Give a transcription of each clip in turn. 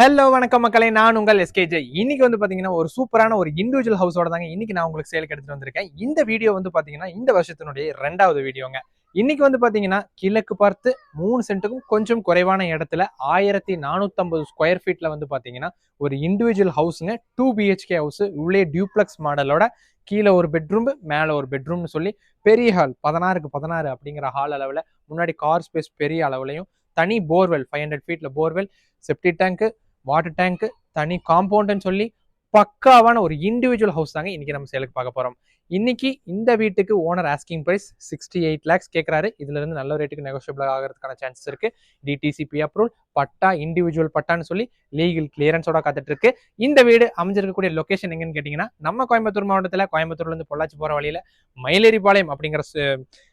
Hello வணக்கம் மக்களே. நான் உங்கள் எஸ்கேஜே இன்னைக்கு வந்து பாத்தீங்கன்னா ஒரு சூப்பரான ஒரு இண்டிவிஜுவல் ஹவுஸோட தாங்க இன்னைக்கு நான் உங்களுக்கு சேலுக்கு எடுத்துட்டு வந்திருக்கேன். இந்த வீடியோ வந்து பாத்தீங்கன்னா இந்த வருஷத்தினுடைய ரெண்டாவது வீடியோங்க இன்னைக்கு வந்து பாத்தீங்கன்னா கிழக்கு பார்த்து மூணு சென்ட்டுக்கும் கொஞ்சம் குறைவான இடத்துல ஆயிரத்தி நானூத்தம்பது ஸ்கொயர் ஃபீட்ல வந்து பாத்தீங்கன்னா ஒரு இண்டிவிஜுவல் ஹவுஸுங்க டூ பிஹெச்கே ஹவுஸ் உள்ளே டியூப்ளெக்ஸ் மாடலோட கீழே ஒரு பெட்ரூம் மேலே ஒரு பெட்ரூம்னு சொல்லி பெரிய ஹால் பதினாறுக்கு பதினாறு அப்படிங்கிற ஹால் அளவில் முன்னாடி கார் ஸ்பேஸ் பெரிய அளவுலையும் தனி போர்வெல் ஃபைவ் ஹண்ட்ரட் ஃபீட்டில் போர்வெல் செப்டி டேங்க்கு வாட்டர் டேங்க் தனி காம்பவுண்ட்னு சொல்லி பக்காவான ஒரு இண்டிவிஜுவல் ஹவுஸ் தாங்க இன்னைக்கு நம்ம சேலுக்கு பார்க்க போகிறோம் இன்னைக்கு இந்த வீட்டுக்கு owner asking price sixty eight lakhs கேட்குறாரு இதுலேருந்து நல்ல ரேட்டுக்கு நெகோஷியபிள் ஆகிறதுக்கான சான்சஸ் இருக்கு. டிடிசிபி அப்ரூவல் பட்டா இண்டிவிஜுவல் பட்டான்னு சொல்லி லீகல் கிளியரன்ஸோட காத்துட்டு இருக்கு இந்த வீடு அமைஞ்சிருக்கக்கூடிய லொக்கேஷன் எங்கன்னு கேட்டிங்கன்னா நம்ம கோயம்புத்தூர் மாவட்டத்தில் கோயம்புத்தூர்லேருந்து பொள்ளாச்சி போகிற வழியில் மயிலேரிபாளையம் அப்படிங்கிற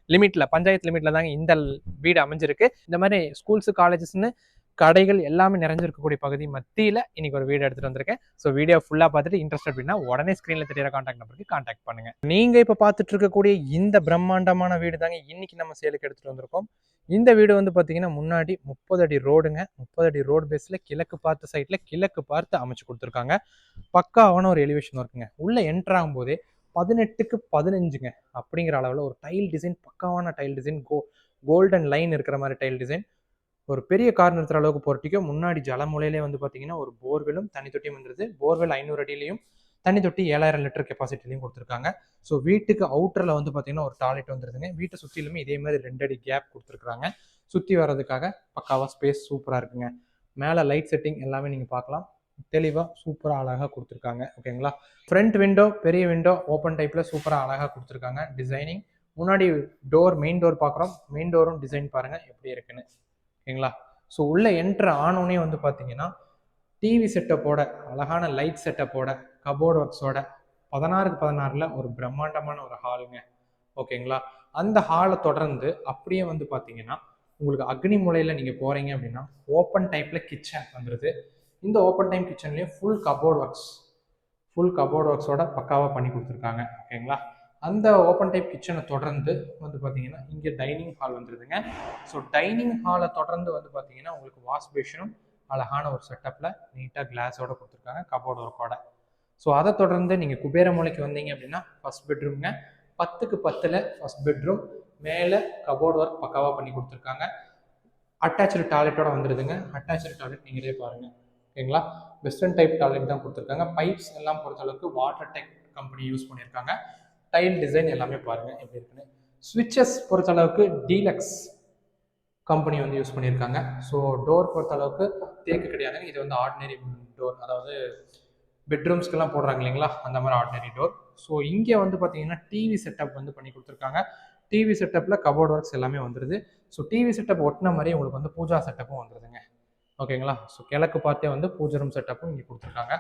லிமிட்டில் பஞ்சாயத்து லிமிட்டில் தாங்க இந்த வீடு அமைஞ்சிருக்கு. இந்த மாதிரி ஸ்கூல்ஸு காலேஜஸ்னு கடைகள் எல்லாமே நிறைஞ்சிருக்கக்கூடிய பகுதி மத்தியில் இன்னைக்கு ஒரு வீடு எடுத்துகிட்டு வந்திருக்கேன். ஸோ வீடியோ ஃபுல்லாக பார்த்துட்டு இன்ட்ரெஸ்ட் அப்படின்னா உடனே ஸ்க்ரீனில் தெரியுற காண்டாக்ட் நம்பருக்கு காண்டாக்ட் பண்ணுங்கள் நீங்கள் இப்போ பார்த்துட்டு இருக்கக்கூடிய இந்த பிரம்மாண்டமான வீடு தாங்க இன்னைக்கு நம்ம சேலுக்கு எடுத்துகிட்டு வந்திருக்கோம். இந்த வீடு வந்து பார்த்தீங்கன்னா முன்னாடி முப்பது அடி ரோடுங்க. முப்பது அடி ரோடு பேஸில் கிழக்கு பார்த்த சைட்டில் கிழக்கு பார்த்து அமைச்சு கொடுத்துருக்காங்க. பக்காவான ஒரு எலிவேஷன் இருக்குங்க உள்ளே என்ட்ராகும் ஆகும்போதே பதினெட்டுக்கு பதினஞ்சுங்க அப்படிங்கிற அளவில் ஒரு டைல் டிசைன் பக்காவான tile design go golden line இருக்கிற மாதிரி டைல் டிசைன் ஒரு பெரிய கார் நிறுத்துற அளவுக்கு போர்ட்டிக்கோ முன்னாடி ஜலமுலையிலே வந்து பார்த்தீங்கன்னா ஒரு போர்வெலும் தண்ணி தொட்டியும் வந்துருது போர்வெல் ஐநூறு அடியிலையும் தண்ணி தொட்டி ஏழாயிரம் லிட்டர் கெப்பாசிட்டிலையும் கொடுத்துருக்காங்க. ஸோ வீட்டுக்கு அவுட்டரில் வந்து பார்த்தீங்கன்னா ஒரு டாய்லெட் வந்துருதுங்க. வீட்டை சுற்றிலுமே இதே மாதிரி ரெண்டு அடி கேப் கொடுத்துருக்காங்க சுற்றி வர்றதுக்காக பக்காவாக ஸ்பேஸ் சூப்பராக இருக்குங்க. மேலே லைட் செட்டிங் எல்லாமே நீங்கள் பார்க்கலாம். தெளிவாக சூப்பராக அழகாக கொடுத்துருக்காங்க. ஓகேங்களா ஃப்ரண்ட் விண்டோ பெரிய விண்டோ ஓப்பன் டைப்பில் சூப்பராக அழகாக கொடுத்துருக்காங்க. டிசைனிங் முன்னாடி டோர் மெயின் டோர் பார்க்குறோம். மெயின் டோரும் டிசைன் பாருங்கள் எப்படி இருக்குன்னு. ஓகேங்களா? ஸோ உள்ளே என்ட்ரு ஆனோடனே வந்து பார்த்தீங்கன்னா டிவி செட்டப்போட அழகான லைட் செட்டப்போட கபோர்ட் ஒர்க்ஸோட பதினாறுக்கு பதினாறில் ஒரு பிரம்மாண்டமான ஒரு ஹாலுங்க ஓகேங்களா? அந்த ஹாலை தொடர்ந்து அப்படியே வந்து பார்த்தீங்கன்னா உங்களுக்கு அக்னி மூலையில் நீங்கள் போகிறீங்க அப்படின்னா ஓப்பன் டைப்பில் கிச்சன் வந்துடுது இந்த open time கிச்சன்லேயும் full cupboard works full cupboard ஒர்க்ஸோட பக்காவாக பண்ணி கொடுத்துருக்காங்க. ஓகேங்களா? அந்த ஓப்பன் டைப் கிச்சனை தொடர்ந்து வந்து பார்த்தீங்கன்னா இங்கே டைனிங் ஹால் வந்துருதுங்க. ஸோ டைனிங் ஹாலை தொடர்ந்து வந்து பார்த்தீங்கன்னா உங்களுக்கு வாஷ் பேஷனும் அழகான ஒரு செட்டப்பில் நீட்டாக கிளாஸோட கொடுத்துருக்காங்க கபோர்டு ஒர்க்கோட ஸோ அதை தொடர்ந்து நீங்கள் குபேர மூலைக்கு வந்தீங்க அப்படின்னா ஃபர்ஸ்ட் பெட்ரூம்ங்க பத்துக்கு பத்தில் ஃபஸ்ட் பெட்ரூம் மேலே கபோர்டு ஒர்க் பக்காவாக பண்ணி கொடுத்துருக்காங்க. அட்டாச்சு டாய்லெட்டோட வந்துடுதுங்க அட்டாச்சு டாய்லெட் நீங்களே பாருங்கள் ஓகேங்களா? வெஸ்டர்ன் டைப் டாய்லெட் தான் கொடுத்துருக்காங்க. பைப்ஸ் எல்லாம் பொறுத்தளவுக்கு வாட்டர் டெக் கம்பெனி யூஸ் பண்ணியிருக்காங்க. டைல் டிசைன் எல்லாமே பாருங்கள் எப்படி இருக்குன்னு. ஸ்விட்சஸ் பொறுத்த அளவுக்கு டீலக்ஸ் கம்பெனி வந்து யூஸ் பண்ணியிருக்காங்க. ஸோ டோர் பொறுத்த அளவுக்கு தேக்கு கிடையாதுங்க. இது வந்து ஆர்டினரி டோர் அதாவது பெட்ரூம்ஸ்க்கெல்லாம் போடுறாங்க இல்லைங்களா? அந்த மாதிரி ஆர்டினரி டோர் ஸோ இங்கே வந்து பார்த்தீங்கன்னா டிவி செட்டப் வந்து பண்ணி கொடுத்துருக்காங்க. டிவி செட்டப்பில் கபோர்ட் ஒர்க்ஸ் எல்லாமே வந்துடுது ஸோ டிவி செட்டப் ஒட்டின மாதிரி உங்களுக்கு வந்து பூஜா செட்டப்பும் வந்துடுதுங்க ஓகேங்களா? ஸோ கிழக்கு பார்த்தே வந்து பூஜை ரூம் செட்டப்பும் இங்கே கொடுத்துருக்காங்க.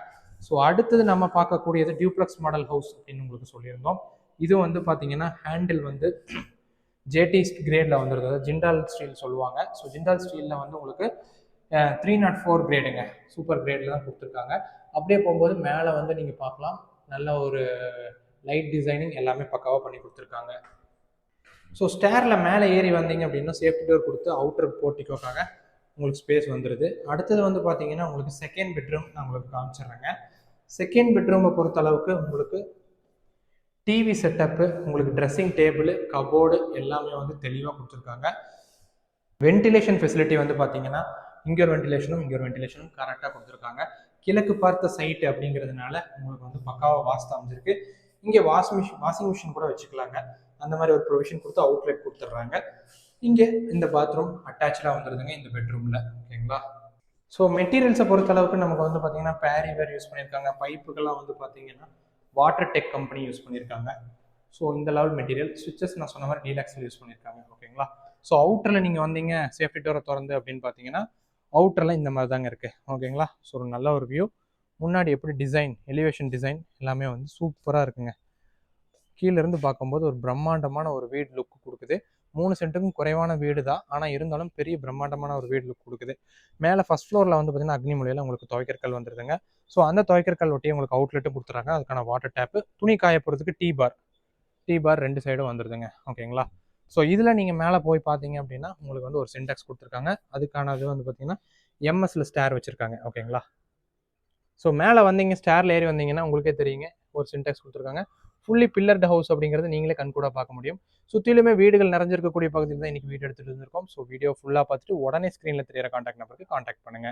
ஸோ அடுத்தது நம்ம பார்க்கக்கூடியது டியூப்ளெக்ஸ் மாடல் ஹவுஸ் அப்படின்னு உங்களுக்கு சொல்லியிருந்தோம். இது வந்து பார்த்தீங்கன்னா ஹேண்டில் வந்து ஜேடி கிரேடில் வந்துருது. ஜிண்டால் ஸ்டீல் சொல்லுவாங்க. ஸோ ஜிண்டால் ஸ்டீலில் வந்து உங்களுக்கு த்ரீ நாட் ஃபோர் கிரேடுங்க சூப்பர் கிரேடில் தான் கொடுத்துருக்காங்க. அப்படியே போகும்போது மேலே வந்து நீங்கள் பார்க்கலாம். நல்ல ஒரு லைட் டிசைனிங் எல்லாமே பக்காவாக பண்ணி கொடுத்துருக்காங்க. ஸோ ஸ்டேரில் மேலே ஏறி வந்தீங்க அப்படின்னா சேஃப்டி டோர் கொடுத்து அவுட்டர் போர்ட்டிக்கோக்காக உங்களுக்கு ஸ்பேஸ் வந்துடுது அடுத்தது வந்து பார்த்தீங்கன்னா உங்களுக்கு செகண்ட் பெட்ரூம் நான் உங்களுக்கு காமிச்சிடுறேங்க. செகண்ட் பெட்ரூமை பொறுத்த அளவுக்கு உங்களுக்கு டிவி செட்டப்பு உங்களுக்கு ட்ரெஸ்ஸிங் டேபிள் கபோர்டு எல்லாமே வந்து தெளிவாக கொடுத்துருக்காங்க. வென்டிலேஷன் ஃபெசிலிட்டி வந்து பார்த்தீங்கன்னா இங்கே ஒரு வென்டிலேஷனும் இங்கே ஒரு வென்டிலேஷனும் கரெக்டாக கொடுத்துருக்காங்க. கிழக்கு பார்த்த சைட்டு அப்படிங்கிறதுனால உங்களுக்கு வந்து பக்காவாக வாஸ்து அமைஞ்சிருக்கு. இங்கே வாஷ் மிஷின் வாஷிங் மிஷின் கூட வச்சுக்கலாங்க. அந்த மாதிரி ஒரு ப்ரொவிஷன் கொடுத்து அவுட்லெட் கொடுத்துட்றாங்க. இங்கே இந்த பாத்ரூம் அட்டாச்சாக வந்துடுதுங்க இந்த பெட்ரூமில் ஓகேங்களா? ஸோ மெட்டீரியல்ஸை பொறுத்த அளவுக்கு நமக்கு வந்து பார்த்தீங்கன்னா பேரி வேர் யூஸ் பண்ணியிருக்காங்க. பைப்புகள்லாம் வந்து பார்த்தீங்கன்னா வாட்டர் டெக் கம்பெனி யூஸ் பண்ணியிருக்காங்க. ஸோ இந்த லெவல் மெட்டீரியல் சுவிச்சஸ் நான் சொன்ன மாதிரி டீலாக்ஸில் யூஸ் பண்ணியிருக்காங்க. ஓகேங்களா ஸோ அவுட்டரில் நீங்கள் வந்தீங்க சேஃப்டி டோரை திறந்து அப்படின்னு பார்த்தீங்கன்னா அவுட்டரில் இந்த மாதிரி தாங்க இருக்குது ஓகேங்களா ஸோ ஒரு நல்ல ஒரு வியூ முன்னாடி எப்படி டிசைன் எலிவேஷன் டிசைன் எல்லாமே வந்து சூப்பராக இருக்குங்க. கீழேருந்து பார்க்கும்போது ஒரு பிரம்மாண்டமான ஒரு வீடு லுக் கொடுக்குது. மூணு சென்ட்டுக்கும் குறைவான வீடு தான். ஆனால் இருந்தாலும் பெரிய பிரம்மாண்டமான ஒரு வீடு கொடுக்குது. மேலே ஃபஸ்ட் ஃப்ளோரில் வந்து பார்த்தீங்கன்னா அக்னி மொழியில் உங்களுக்கு துவைக்கற்கள் வந்துருதுங்க ஸோ அந்த துவைக்கற்கள் ஒட்டி உங்களுக்கு அவுட்லெட்டும் கொடுத்துறாங்க. அதுக்கான வாட்டர் டேப்பு துணி காய போகிறதுக்கு டீ பார் டீ பார் ரெண்டு சைடும் வந்துருதுங்க ஓகேங்களா ஸோ இதில் நீங்கள் மேலே போய் பார்த்தீங்க அப்படின்னா உங்களுக்கு வந்து ஒரு சின்டெக்ஸ் கொடுத்துருக்காங்க. அதுக்கான இது வந்து பார்த்தீங்கன்னா எம்எஸ்ல ஸ்டேர் வச்சுருக்காங்க. ஓகேங்களா ஸோ மேலே வந்தீங்க ஸ்டாரில் ஏறி வந்தீங்கன்னா உங்களுக்கே தெரியுங்க. ஒரு சின்டெக்ஸ் கொடுத்துருக்காங்க. ஃபுல்லி பில்லர்டு ஹவுஸ் அப்படிங்கிறது நீங்களே கண் கூட பார்க்க முடியும். சுற்றிலுமே வீடுகள் நிறைஞ்சிருக்கக்கூடிய பகுதியில் தான் இன்னைக்கு வீடியோ எடுத்துகிட்டு இருந்திருக்கோம் ஸோ வீடியோ ஃபுல்லாக பார்த்துட்டு உடனே ஸ்க்ரீனில் தெரியிற காண்டாக்ட் நம்பருக்கு காண்டாக்ட் பண்ணுங்க.